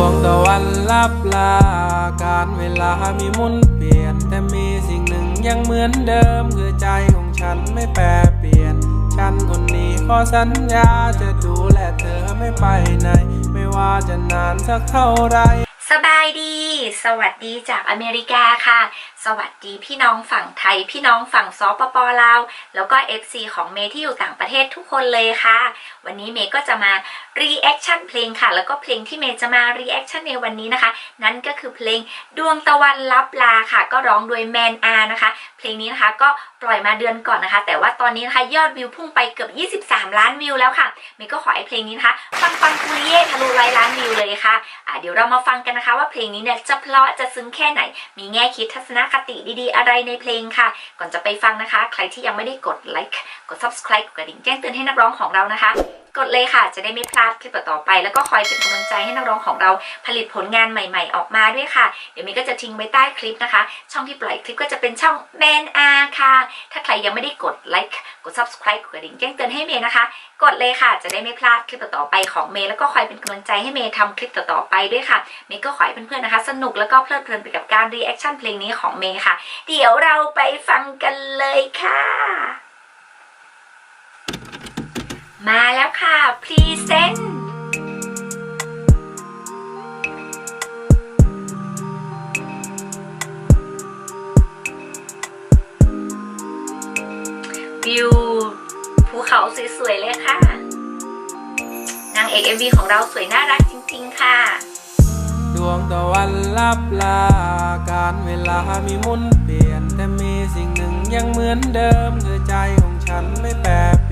วงตะวันลับลา การเวลามีมุนเปลี่ยน แต่มีสิ่งหนึ่งยังเหมือนเดิม คือใจของฉันไม่แปรเปลี่ยน ฉันคนนี้ขอสัญญาจะดูแลเธอไม่ไปไหน ไม่ว่าจะนานสักเท่าไร สบายดี สวัสดีจากอเมริกาค่ะ สวัสดีพี่น้องฝั่งไทย พี่น้องฝั่งซอปปลาว แล้วก็ FC ของเมย์ที่อยู่ต่างประเทศทุกคนเลยค่ะ วันนี้เมย์ก็จะมา reaction เพลงค่ะ แล้วก็เพลงที่เมย์จะมา reaction ในวันนี้นะคะ นั่นก็คือเพลงดวงตะวันลับลาค่ะ ก็ร้องโดยแมนอานะคะ เพลงนี้นะคะก็ปล่อยมาเดือนก่อนนะคะ แต่ว่าตอนนี้นะคะยอดวิวพุ่งไปเกือบ 23 ล้านวิวแล้วค่ะ เมย์ก็ขอให้เพลงนี้นะคะ ฟังฟังคุริเย่ทะลุร้อยล้านวิวเลยค่ะอะเดี๋ยวเรามาฟังกันนะคะว่าเพลงนี้เนี่ยจะเพลาะจะซึ้งแค่ไหน มีแง่คิดทัศนคติดีๆ อะไรในเพลงค่ะ ก่อนจะไปฟังนะคะ ใครที่ยังไม่ได้กดไลค์กด subscribe กดกระดิ่งแจ้งเตือนให้นักร้องของเรานะคะ กดเลยค่ะ จะได้ไม่พลาดคลิปต่อไป แล้วก็คอยเป็นกำลังใจให้นักร้องของเราผลิตผลงานใหม่ ๆ ออกมาด้วยค่ะ เดี๋ยวเมย์ก็จะทิ้งไว้ใต้คลิปนะคะ ช่องที่ปล่อยคลิปก็จะเป็นช่องแมนอาค่ะ ถ้าใครยังไม่ได้กดไลค์กด subscribe กดกระดิ่งแจ้งเตือนให้เมย์นะคะ กดเลยค่ะ จะได้ไม่พลาดคลิปต่อไปของเมย์แล้วก็คอยเป็นกำลังใจให้เมย์ทำคลิปต่อๆไปด้วยค่ะเมย์ก็ขอให้เพื่อนๆนะคะ สนุกแล้วก็เพลิดเพลินไปกับการรีแอคชั่นเพลงนี้ของเมย์ค่ะ เดี๋ยวเราไปฟังกันเลยค่ะ มาแล้วค่ะ พรีเซนต์วิวภูเขาสวยๆเลยค่ะ นางเอก MV ของเราสวยน่ารักจริง ๆ ค่ะ ดวงตะวันลับลา การเวลามีมุนเปลี่ยน แต่มีสิ่งหนึ่งยังเหมือนเดิมคือใจของฉันไม่แปรเปล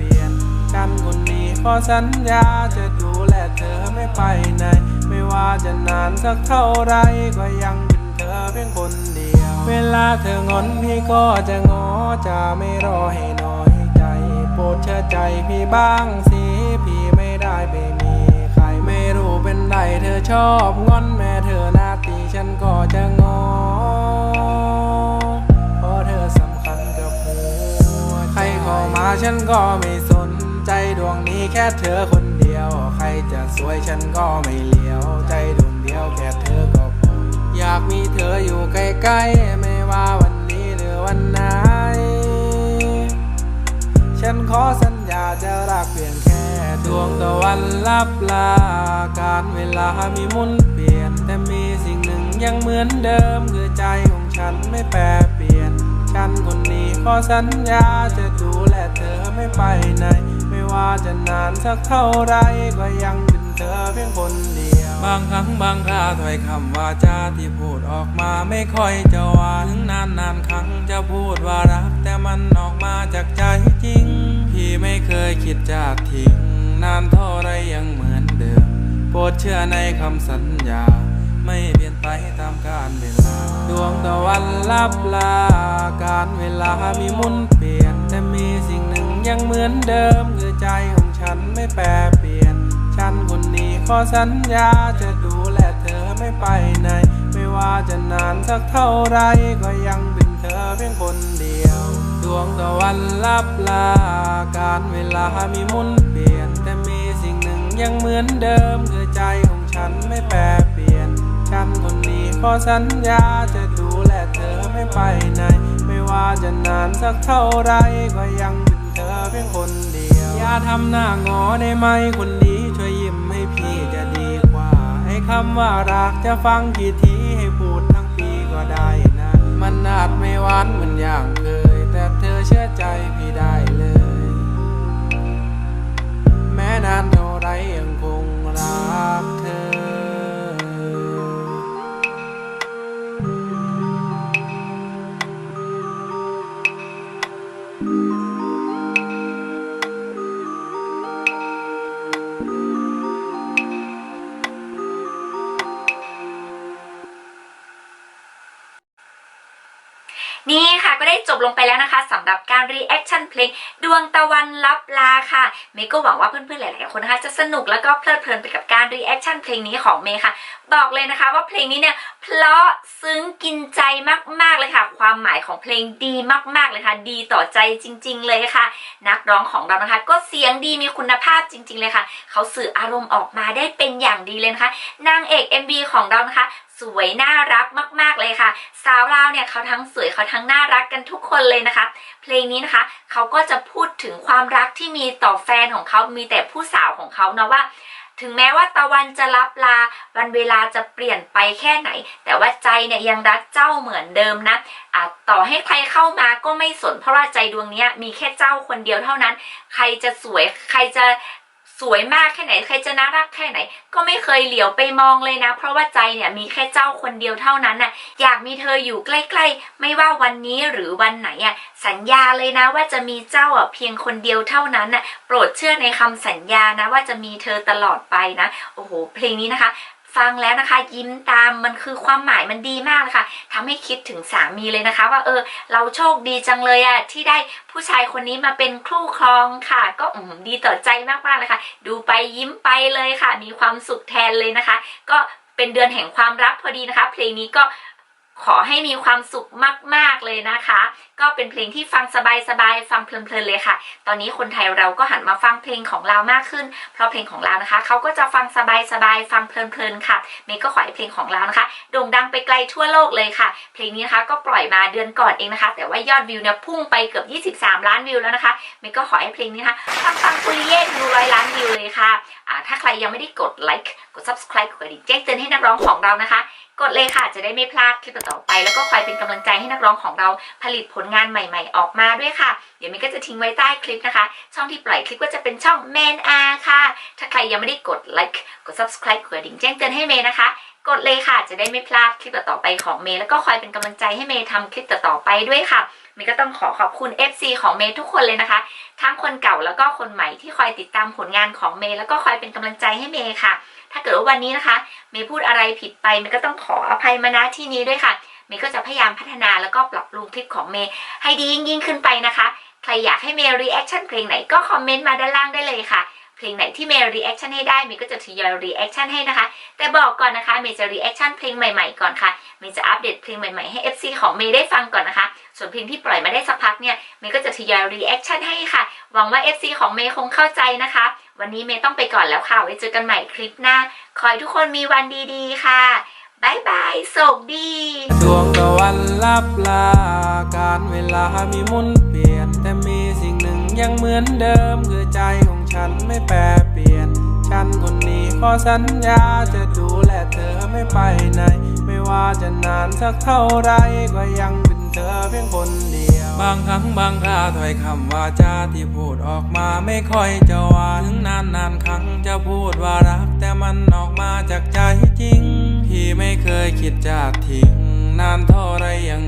ี่ยน ฉันคนนี้ขอสัญญาจะดูแลเธอไม่ไปไหน ไม่ว่าจะนานสักเท่าไรก็ยังเป็นเธอเพียงคนเดียว เวลาเธองอนพี่ก็จะงอจะไม่รอให้น้อยใจ โปรดเชื่อใจพี่บ้างสิพี่ไม่ได้ไปมีใครไม่รู้เป็นไรเธอชอบงอนแม่เธอหน้าตีฉันก็จะงอเพราะเธอสำคัญกับหัวใครข้ามาฉันก็ไม่ส แค่เธอคนเดียว ใครจะสวยฉันก็ไม่เลี้ยว ใจดวงเดียวแค่เธอก็พออยากมีเธออยู่ใกล้ๆ ไม่ว่าวันนี้หรือวันไหน ฉันขอสัญญาจะรักเพียงแค่ดวงตะวันลับลา การเวลามีมุนเปลี่ยน แต่มีสิ่งหนึ่งยังเหมือนเดิม คือใจของฉันไม่แปรเปลี่ยน ฉันคนนี้ขอสัญญาจะดูแลเธอไม่ไปไหน ว่าจะนานสักเท่าไรก็ยังเป็นเธอเพียงคนเดียว บางครั้งบางคราถ้อยคำว่าจาที่พูดออกมาไม่ค่อยจะหวานถึงนานนานครั้งจะพูดว่ารัก แต่มันออกมาจากใจจริง พี่ไม่เคยคิดจะทิ้ง นานเท่าไรยังเหมือนเดิม โปรดเชื่อในคำสัญญา ไม่เปลี่ยนไปตามกาลเวลา ดวงตะวันลับลา การเวลามีมุนเปลี่ยนแต่มีสิ่งหนึ่ง ยังเหมือนเดิมคือใจของฉันไม่แปรเปลี่ยน ฉันคนนี้ขอสัญญาจะดูแลเธอไม่ไปไหน ไม่ว่าจะนานสักเท่าไรก็ยังเป็นเธอเพียงคนเดียว ดวงตะวันลับลา การเวลามีมุนเปลี่ยน แต่มีสิ่งหนึ่งยังเหมือนเดิมคือใจของฉันไม่แปรเปลี่ยน ฉันคนนี้ขอสัญญาจะดูแลเธอไม่ไปไหน ไม่ว่าจะนานสักเท่าไรก็ยัง เป็นเธอเพียงคนเดียว อย่าทำหน้างอได้ไหมคนดี ช่วยยิ้มให้พี่จะดีกว่า ให้คำว่ารักจะฟังกี่ที นี่ค่ะก็ได้จบลงไปแล้วนะคะสำหรับการรีแอคชั่นเพลงดวงตะวันลับลาค่ะเมย์ก็หวังว่าเพื่อนๆหลายๆคนนะคะจะสนุกแล้วก็เพลิดเพลินไปกับการรีแอคชั่นเพลงนี้ของเมย์ค่ะ บอกเลยนะคะว่าเพลงนี้เนี่ยเพราะซึ้งกินใจมากๆเลยค่ะ ความหมายของเพลงดีมากๆเลยค่ะ ดีต่อใจจริง ๆ เลยค่ะ นักร้องของเรานะคะ ก็เสียงดีมีคุณภาพจริง ๆ เลยค่ะ เขาสื่ออารมณ์ออกมาได้เป็นอย่างดีเลยนะคะนางเอก MV ของเรานะคะ สวยน่ารักมากๆเลยค่ะ สาวเราวเนี่ยเขาทั้งสวยเขาทั้งน่ารักกันทุกคนเลยนะคะ เพลงนี้นะคะเขาก็จะพูดถึงความรักที่มีต่อแฟนของเขามีแต่ผู้สาวของเขาเนาะว่าถึงแม้ว่าตะวันจะรับลา วันเวลาจะเปลี่ยนไปแค่ไหน แต่ว่าใจเนี่ยยังรักเจ้าเหมือนเดิมนะอะต่อให้ใครเข้ามาก็ไม่สนเพราะว่าใจดวงนี้มีแค่เจ้าคนเดียวเท่านั้น ใครจะสวยใครจะ สวยมากแค่ไหน ใครจะน่ารักแค่ไหน ก็ไม่เคยเหลียวไปมองเลยนะ เพราะว่าใจเนี่ยมีแค่เจ้าคนเดียวเท่านั้นน่ะอยากมีเธออยู่ใกล้ๆ ไม่ว่าวันนี้หรือวันไหนอะสัญญาเลยนะว่าจะมีเจ้าอะเพียงคนเดียวเท่านั้นน่ะโปรดเชื่อในคำสัญญานะว่าจะมีเธอตลอดไปนะ โอ้โห เพลงนี้นะคะ ฟังแล้วนะคะ ยิ้มตามมันคือความหมายมันดีมากเลยค่ะทำให้คิดถึงสามีเลยนะคะ ว่าเออ เราโชคดีจังเลยอะที่ได้ผู้ชายคนนี้มาเป็นคู่ครองค่ะ ก็อืมดีต่อใจมากๆเลยค่ะ ดูไปยิ้มไปเลยค่ะ มีความสุขแทนเลยนะคะ ก็เป็นเดือนแห่งความรักพอดีนะคะ เพลงนี้ก็ขอให้มีความสุขมาก ๆ เลยนะคะ ก็เป็นเพลงที่ฟังสบายๆฟังเพลินๆเลยค่ะ ตอนนี้คนไทยเราก็หันมาฟังเพลงของเรามากขึ้น เพราะเพลงของเรานะคะเขาก็จะฟังสบายๆฟังเพลินๆค่ะเมย์ก็ขอให้เพลงของเรานะคะโด่งดังไปไกลทั่วโลกเลยค่ะ เพลงนี้นะคะก็ปล่อยมาเดือนก่อนเองนะคะ แต่ว่ายอดวิวเนี่ยพุ่งไปเกือบ 23 ล้านวิวแล้วนะคะเมย์ก็ขอให้เพลงนี้นะคะปังปังปุริเย่ดูร้อยล้านวิวเลยค่ะอ่าถ้าใครยังไม่ได้กดไลค์กด subscribe กดกระดิ่งแจ้งเตือนให้นักร้องของเรานะคะ กดเลยค่ะจะได้ไม่พลาดคลิปต่อไป แล้วก็คอยเป็นกำลังใจให้นักร้องของเราผลิตผลงานใหม่ๆ ออกมาด้วยค่ะ เดี๋ยวเมย์ก็จะทิ้งไว้ใต้คลิปนะคะ ช่องที่ปล่อยคลิปก็จะเป็นช่อง Man R ค่ะ ถ้าใครยังไม่ได้กดไลค์กด subscribe กดดิ่งแจ้งเตือนให้เมย์นะคะ กดเลยค่ะ จะได้ไม่พลาดคลิปต่อๆไปของเมย์แล้วก็คอยเป็นกำลังใจให้เมย์ทำคลิปต่อๆไปด้วยค่ะเมย์ก็ต้องขอขอบคุณ FC ของเมย์ทุกคนเลยนะคะ ทั้งคนเก่าแล้วก็คนใหม่ที่คอยติดตามผลงานของเมย์แล้วก็คอยเป็นกำลังใจให้เมย์ค่ะ ถ้าเกิดว่าวันนี้นะคะ เมย์พูดอะไรผิดไปเมย์ก็ต้องขออภัยมาณที่นี้ด้วยค่ะ เมย์ก็จะพยายามพัฒนาแล้วก็ปรับปรุงคลิปของเมย์ให้ดียิ่งยิ่งขึ้นไปนะคะ ใครอยากให้เมย์รีแอคชั่นเพลงไหนก็คอมเมนต์มาด้านล่างได้เลยค่ะ เพลงไหนที่เมย์รีแอคชั่นให้ได้เมย์ก็จะทยอยรีแอคชั่นให้นะคะ แต่บอกก่อนนะคะเมย์จะรีแอคชั่นเพลงใหม่ๆก่อนค่ะ เมย์จะอัปเดตเพลงใหม่ๆให้ FC ของเมย์ได้ฟังก่อนนะคะ ส่วนเพลงที่ปล่อยมาได้สักพักเนี่ยเมย์ก็จะทยอยรีแอคชั่นให้ค่ะ หวังว่า FC ของเมย์คงเข้าใจนะคะ วันนี้เมย์ต้องไปก่อนแล้วค่ะ ไว้เจอกันใหม่คลิปหน้า ขอให้ทุกคนมีวันดีๆ ค่ะ บายบายโชคดีดวงตะวันลับลา การเวลามีมุนเปลี่ยน แต่มีสิ่งหนึ่งยังเหมือนเดิม คือใจของฉันไม่แปรเปลี่ยน ฉันคนนี้ขอสัญญาจะดูแลเธอไม่ไปไหน ไม่ว่าจะนานสักเท่าไรก็ยังเป็นเธอเพียงคนเดียว บางครั้งบางคราถ้อยคำว่าจาที่พูดออกมาไม่ค่อยจะหวานถึงนานนานครั้งจะพูดว่ารัก แต่มันออกมาจากใจจริง พี่ไม่เคยคิดจะทิ้ง นานเท่าไรยัง